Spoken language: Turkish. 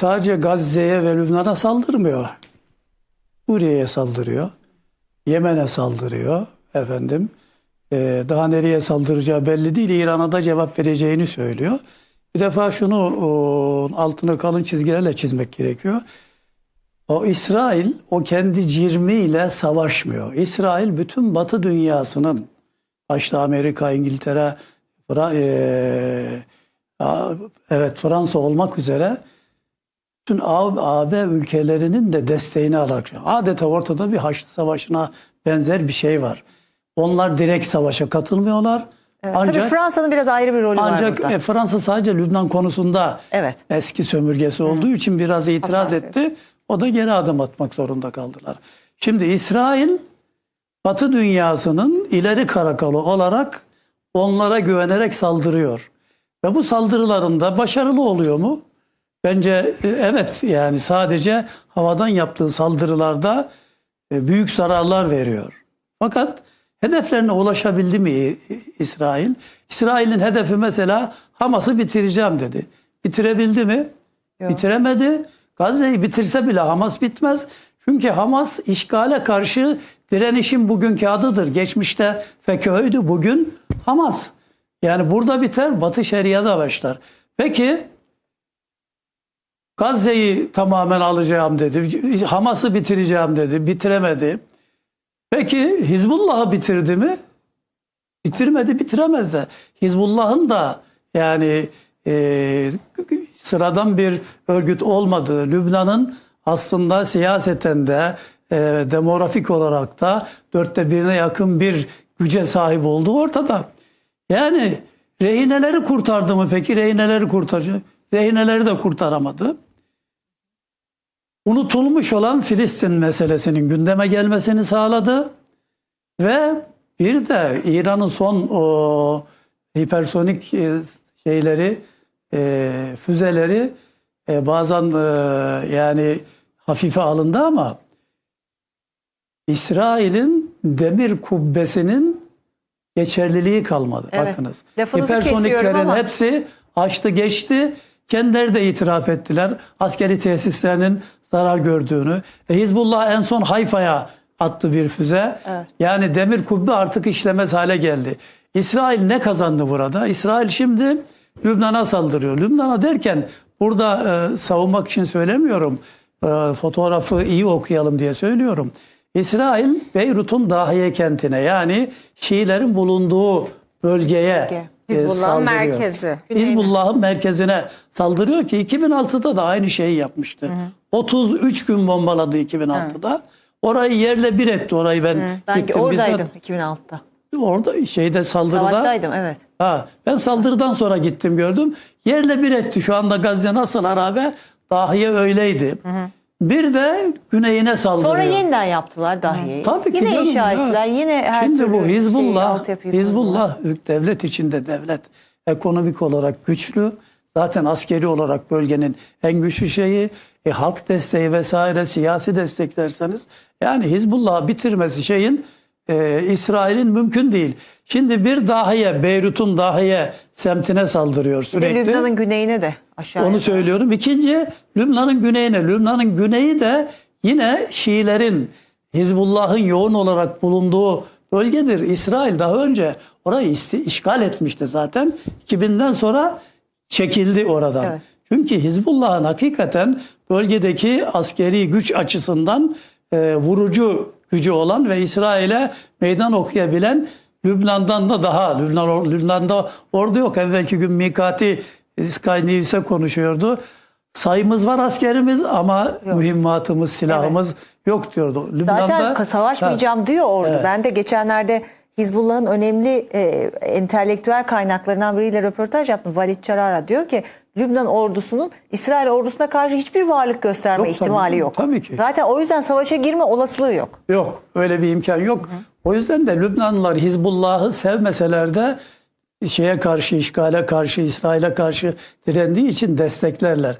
sadece Gazze'ye ve Lübnan'a saldırmıyor. Suriye'ye saldırıyor. Yemen'e saldırıyor. Efendim. Ee, daha nereye saldıracağı belli değil. İran'a da cevap vereceğini söylüyor. Bir defa şunu altını kalın çizgilerle çizmek gerekiyor. O İsrail o kendi cirmiyle savaşmıyor. İsrail bütün Batı dünyasının başta Amerika, İngiltere, Fra- a- evet Fransa olmak üzere bütün AB ülkelerinin de desteğini alarak adeta ortada bir Haçlı Savaşı'na benzer bir şey var. Onlar direkt savaşa katılmıyorlar. Evet, ancak Tabii Fransa'nın biraz ayrı bir rolü var ancak burada. e, Fransa sadece Lübnan konusunda Evet. eski sömürgesi olduğu için biraz itiraz Hassasiyet. etti. O da geri adım atmak zorunda kaldılar. Şimdi İsrail Batı dünyasının ileri karakolu olarak onlara güvenerek saldırıyor. Ve bu saldırılarında başarılı oluyor mu? Bence e, evet yani sadece havadan yaptığı saldırılarda e, büyük zararlar veriyor. Fakat hedeflerine ulaşabildi mi İsrail? İsrail'in hedefi mesela Hamas'ı bitireceğim dedi. Bitirebildi mi? Bitiremedi. Gazze'yi bitirse bile Hamas bitmez. Çünkü Hamas işgale karşı direnişin bugünkü adıdır. Geçmişte FETÖ'ydü, bugün Hamas. Yani burada biter, Batı Şeria'da başlar. Peki Gazze'yi tamamen alacağım dedi. Hamas'ı bitireceğim dedi. Bitiremedi. Peki Hizbullah'ı bitirdi mi? Bitirmedi, bitiremez de. Hizbullah'ın da yani e, sıradan bir örgüt olmadığı, Lübnan'ın aslında siyaseten de e, demografik olarak da dörtte birine yakın bir güce sahip olduğu ortada. Yani rehineleri kurtardı mı peki? Rehineleri kurtarıcı. Rehineleri de kurtaramadı. Unutulmuş olan Filistin meselesinin gündeme gelmesini sağladı. Ve bir de İran'ın son o hipersonik e, şeyleri, e, füzeleri e, bazen e, yani hafife alındı ama İsrail'in demir kubbesinin geçerliliği kalmadı. Evet. Bakınız. Lafınızı Hipersoniklerin ama- hepsi açtı geçti. Kendileri de itiraf ettiler. Askeri tesislerinin zarar gördüğünü. E, Hizbullah en son Hayfa'ya attı bir füze. Evet. Yani demir kubbe artık işlemez hale geldi. İsrail ne kazandı burada? İsrail şimdi Lübnan'a saldırıyor. Lübnan'a derken burada e, savunmak için söylemiyorum. E, fotoğrafı iyi okuyalım diye söylüyorum. İsrail Beyrut'un Dahiye kentine yani Şiilerin bulunduğu bölgeye Bölge. E, Hizbullah'ın saldırıyor. merkezi. Hizbullah'ın merkezine saldırıyor ki 2006'da da aynı şeyi yapmıştı. 33 gün bombaladı 2006'da. Orayı yerle bir etti orayı ben Ben gittim. oradaydım Bizzat 2006'da. orada şeyde saldırıda. Savaştaydım evet. Ha, ben saldırıdan sonra gittim gördüm. Yerle bir etti şu anda Gazze nasıl harabe dahiye öyleydi. Bir de güneyine saldırıyor. Sonra yeniden yaptılar dahi. Tabii ki yine canım inşa ya. ettiler. Yine her Şimdi türlü bu şeyi, Hizbullah, altyapıyı kurdular. Hizbullah devlet içinde devlet ekonomik olarak güçlü. Zaten askeri olarak bölgenin en güçlü şeyi. E, halk desteği vesaire siyasi destek derseniz yani Hizbullah'ı bitirmesi şeyin e, İsrail'in mümkün değil. Şimdi bir dahiye Beyrut'un dahiye semtine saldırıyor de sürekli. Lübnan'ın güneyine de aşağıya. Onu söylüyorum. İkinci Lübnan'ın güneyine. Lübnan'ın güneyi de yine Şiilerin Hizbullah'ın yoğun olarak bulunduğu bölgedir. İsrail daha önce orayı işgal etmişti zaten. 2000'den sonra çekildi oradan. Evet. Çünkü Hizbullah'ın hakikaten bölgedeki askeri güç açısından e, vurucu gücü olan ve İsrail'e meydan okuyabilen Lübnan'dan da daha Lübnan Lübnan'da ordu yok. Evvelki gün Mikati Sky News'e konuşuyordu. Sayımız var askerimiz ama mühimmatımız, silahımız yok diyordu. Zaten Lübnan'da ka- savaşmayacağım diyor orada. Ben de geçenlerde Hizbullah'ın önemli e, entelektüel kaynaklarından biriyle röportaj yaptım. Valit Çarara diyor ki Lübnan ordusunun İsrail ordusuna karşı hiçbir varlık gösterme Yok tabii ihtimali ki, yok. tabii ki. Zaten o yüzden savaşa girme olasılığı yok. Yok öyle bir imkan yok. O yüzden de Lübnanlılar Hizbullah'ı sevmeseler de şeye karşı, işgale karşı, İsrail'e karşı direndiği için desteklerler.